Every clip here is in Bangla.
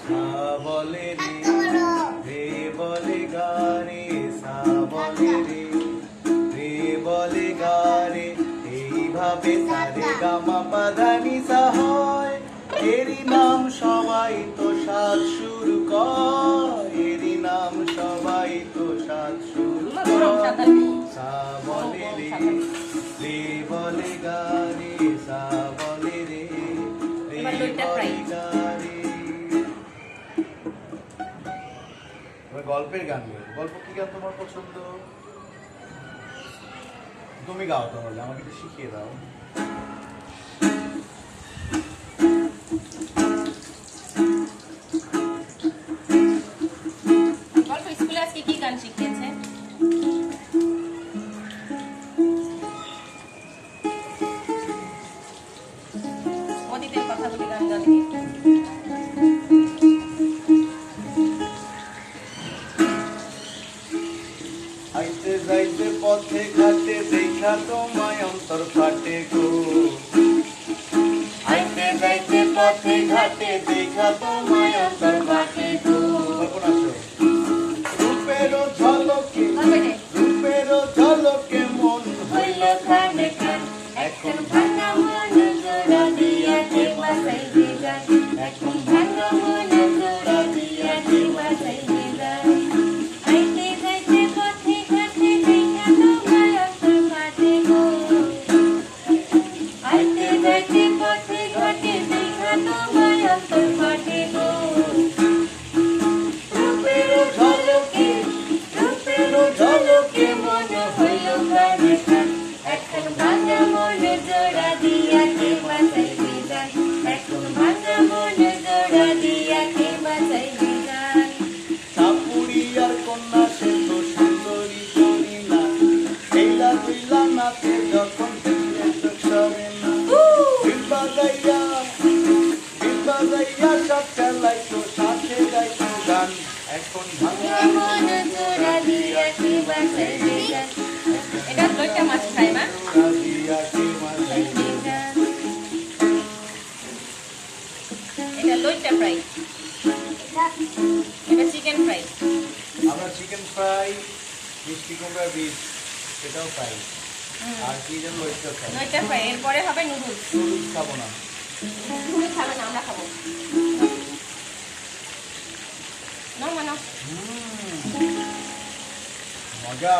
সা বলে রে রে। বলে গা রে সা বলে রে রে বলে গা রে এইভাবে সারে গামা সা হয় এরই নাম সবাই তো সাত সুর কয়। এরই নাম সবাই তো সাত সুর কয়। সা বলে রে রে গল্পের গান গাই গল্প কি গান তোমার পছন্দ? তুমি গাও তাহলে, আমাকে একটু শিখিয়ে দাও। গল্প স্কুলে আজকে কি গান গান আইতে যাইতে পথে ঘাটে দেখা তোমায় অন্তর ফাটে গো। আইতে যাইতে পথে ঘাটে দেখা তোমায় অন্তর ফাটে গো। রূপেরও ঝলকে রূপেরও ঝলকে মন হইল খানে খান এখন ভাঙা মন জোড়া বাসাই দিগান এখন ভাঙা মন এইলা দুইলা নাচে যখন দেখলে চোখ সরে না বিম্বা গাইয়া সব চালাই তো সাথে গাই তো গান এখন ভাঙা মনে জোড়া দিয়াকে বাসাই দিগান এটা লইটা মাছ খাই মা দিয়া কে দিগান এটা লইটা ফ্রাই এটা চিকেন ফ্রাই আমরা চিকেন ফ্রাই মিষ্টি কুমড়া বীজ সেটাও পাই আর কি যেন ওইটা খাই। লইটা ফ্রাই এরপরে হবে নুডলস। নুডলস খাব না। তুমি খাবে না আমরা খাব। না না মজা।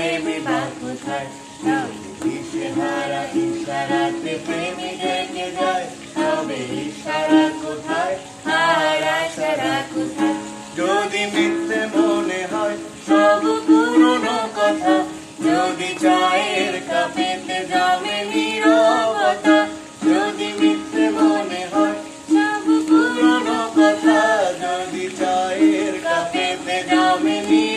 প্রেমে বাকুসার দিশেহারা ইশারাতে প্রেমে ডেকে যায় তবে ইশারা কোথায় হারা সারা কোথায় যদি মিথ্যে মনে হয় সব পুরনো কথা, যদি চায়ের কাপেতে যাবে নিরবতা, যদি মিথ্যে মনে হয় সব পুরনো কথা, যদি চায়ের কাপেতে যাবে নিরবতা